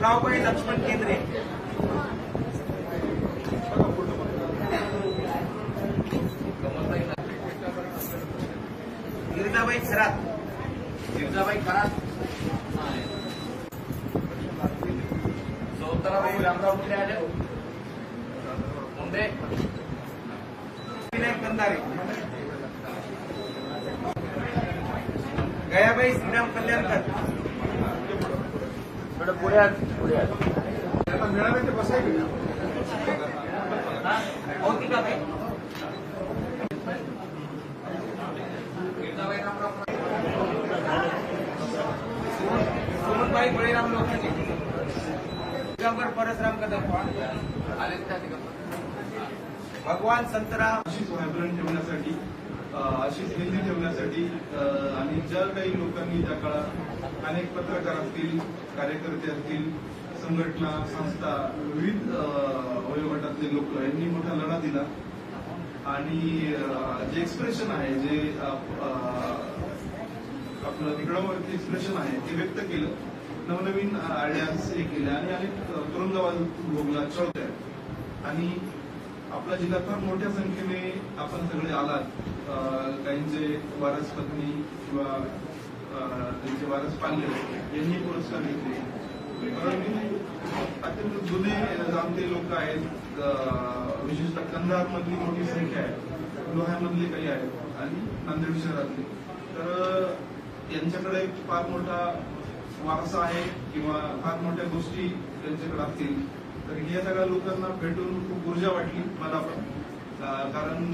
नाव काय लक्ष्मण केंद्रे. गिरिजाबाई खरात. गिरिजाबाई खरात. चौथराबाई रामराव कुठे आले? मुंडे. विनायक कंदारे. गयाबाई श्रीराम कल्याणकर. थोडं पुढे आण, पुढे औतिकाबाई सुमनबाई बळीराम लोखंडे दिगंबर परसराम कदम भगवान संतराम. अशीच व्हायब्रंट ठेवण्यासाठी अशीच हेल्दी ठेवण्यासाठी आणि ज्या काही लोकांनी त्या काळात अनेक पत्रकार असतील कार्यकर्ते असतील संघटना संस्था विविध वयोगटातले लोक यांनी मोठा लढा दिला. आणि जे एक्सप्रेशन आहे जे आपलं तिकडावरती एक्सप्रेशन आहे ते व्यक्त केलं. नवनवीन आयडियाज हे केल्या आणि अनेक तुरुंगवाद भोगला चढतोय. आणि आपला जिल्हा फार मोठ्या संख्येने आपण सगळे आलात. काहींचे वारस पत्नी किंवा त्यांचे वारस पाल्य यांनी पुरस्कार घेतले. अत्यंत जुने जाणते लोक आहेत. विशेषतः कंधार मधली मोठी संख्या आहे. लोह्यामधले काही आहेत आणि नांदेड शहरातले. तर यांच्याकडे फार मोठा वारसा आहे किंवा फार मोठ्या गोष्टी त्यांच्याकडे असतील. तर या सगळ्या लोकांना भेटून खूप ऊर्जा वाटली मला पण. कारण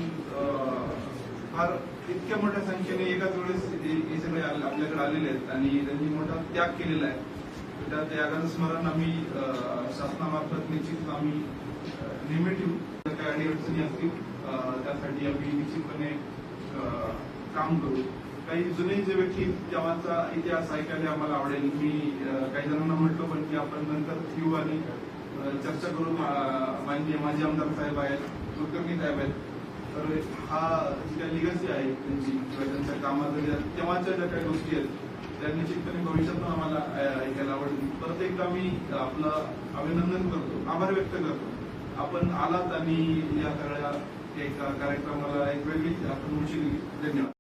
फार इतक्या मोठ्या संख्येने एकाच वेळेस हे सगळे आपल्याकडे आलेले आहेत आणि त्यांनी मोठा त्याग केलेला आहे. त्या त्यागाचं स्मरण आम्ही अं, शासनामार्फत निश्चित आम्ही अं, नेहमी ठेवू. जर काही अडीअडचणी असतील त्यासाठी आम्ही निश्चितपणे काम करू. काही जुने जे व्यक्ती तेव्हाचा इतिहास ऐकायला आम्हाला आवडेल. मी काही जणांना म्हटलो पण की आपण नंतर येऊ आणि चर्चा करून माननीय माजी आमदार साहेब आहेत कुलकर्णी साहेब आहेत तर हा ज्या लिगसी आहे त्यांची किंवा त्यांच्या कामाचं ज्या तेव्हाच्या ज्या काही गोष्टी आहेत त्या निश्चितपणे भविष्यात पण आम्हाला ऐकायला आवडतील. परत एकदा मी आपलं अभिनंदन करतो आभार व्यक्त करतो. आपण आलात आणि या सगळ्या एका कार्यक्रमाला एक वेगळी आपण उशी दिली धन्यवाद.